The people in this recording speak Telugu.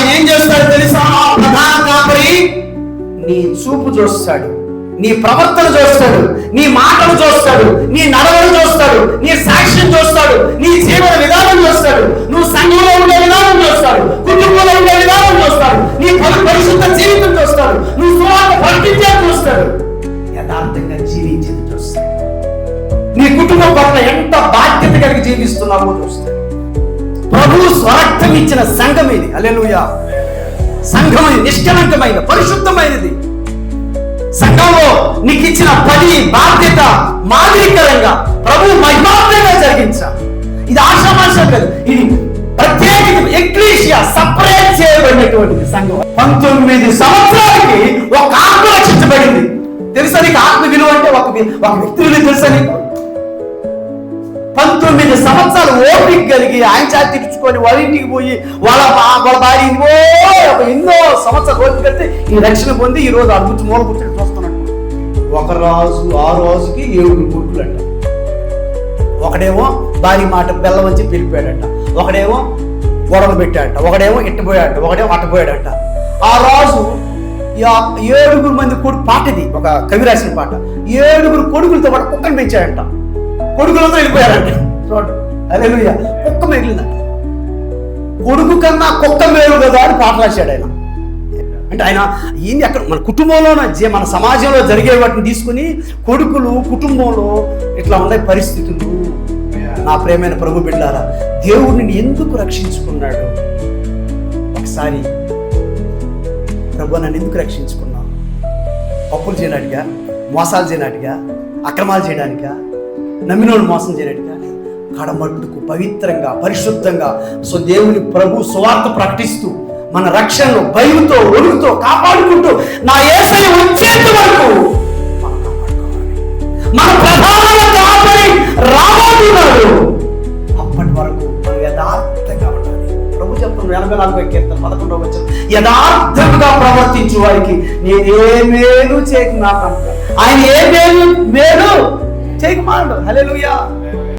ఆయన ఏం చేస్తాడు తెలుసా? ఆ ప్రధాన కాపరి నీ చూపు చూస్తాడు నీ ప్రవర్తన చూస్తాడు నీ మాటలు చూస్తాడు నీ నడవలు చూస్తాడు నీ సాక్ష్యం చూస్తాడు నీ జీవన విధానం చూస్తాడు నువ్వు సంఘంలో ఉండే విధానం చూస్తాడు కుటుంబంలో ఉండే విధానం చూస్తాడు నీ పరిశుద్ధ జీవితం చూస్తాడు నువ్వు సువార్త ప్రకటించేది చూస్తాడు. యథార్థంగా జీవించేది చూస్తాడు. నీ కుటుంబం పట్ల ఎంత బాధ్యత కలిగి జీవిస్తున్నావో చూస్తాడు. స్వరక్తం ఇచ్చిన సంఘం ఇది అలెలుయా సంఘం ఇది నిష్కలంకమైన పరిశుద్ధమైనది. సంఘంలో నీకు ఇచ్చిన పని బాధ్యత మాదిరికరంగా ప్రభు మహిమాత్రంగా జరిగించ. ఇది ఆశామాషం కాదు. ఇది ప్రత్యేక ఎక్లీషియా సపరేట్ చేయబడినటువంటిది సంఘం. పంతొమ్మిది సంవత్సరాలకి ఒక ఆత్మ రక్షించబడింది. తెలుసా నీకు ఆత్మ విలువ అంటే ఒక ఒక వ్యక్తి విలువ తెలుసా నీకు? తొమ్మిది సంవత్సరాలు ఓపిక కలిగి ఆయన చేతి తీర్చుకొని వాళ్ళ ఇంటికి పోయి వాళ్ళ వాళ్ళ భార్య ఓ ఒక ఎన్నో సంవత్సరాలు ఓపిక కలిగితే ఈ రక్షణ పొంది ఈ రోజు అద్భుత మూల కూర్చొని చూస్తున్నాడు. ఒక రాజు ఆ రోజుకి ఏడుగురు కొడుకులు అంట ఒకడేమో భార్య మాట బెల్లం వచ్చి పిలిపాడట ఒకడేమో గొడవలు పెట్టాడట. ఒకడేమో ఇట్టపోయాడట ఒకడేమో అట్టపోయాడట ఆ రాజు యా- ఏడుగురు మంది కొడుకు పాట ఇది ఒక కవి రాసిన పాట. ఏడుగురు కొడుకులతో పాటు కుక్కను పెంచాడంట. కొడుకులతో వెళ్ళిపోయారంట. చూడండి అదే కుక్క మిగిలిన కొడుకు కన్నా కుక్క మేలు కదా అని పాట రాశాడు ఆయన. అంటే ఆయన ఏంది అక్కడ మన కుటుంబంలో మన సమాజంలో జరిగే వాటిని తీసుకుని కొడుకులు కుటుంబంలో ఇట్లా ఉన్నాయి పరిస్థితులు. నా ప్రేమైన ప్రభు బిడ్డారా దేవుడిని ఎందుకు రక్షించుకున్నాడు? ఒకసారి ప్రభు నన్ను ఎందుకు రక్షించుకున్నావు? అప్పులు చేయడానికా? మోసాలు చేయడానికా? అక్రమాలు చేయడానికా? నమ్మినోడు మోసం చేయడానికా? కడమట్టుకు పవిత్రంగా పరిశుద్ధంగా సో దేవుని ప్రభు సువార్త ప్రకటిస్తూ మన రక్షణను భయంతో ఒడుగుతో కాపాడుకుంటూ నా ఏసై వచ్చేంత వరకు మన ప్రధాన కాపరి రాబోతున్నాడు. అప్పటి వరకు మనం యథార్థంగా ఉండాలి. ప్రభు చెప్తున్నాడు ఎనభై నాలుగో కీర్తన పదకొండవ వచ్చిన యథార్థంగా ప్రవర్తించు వారికి నేను ఏ మేలు చేయకు నాకు ఆయన ఏ మేలు మేలు చేయకు మాడు హల్లెలూయా.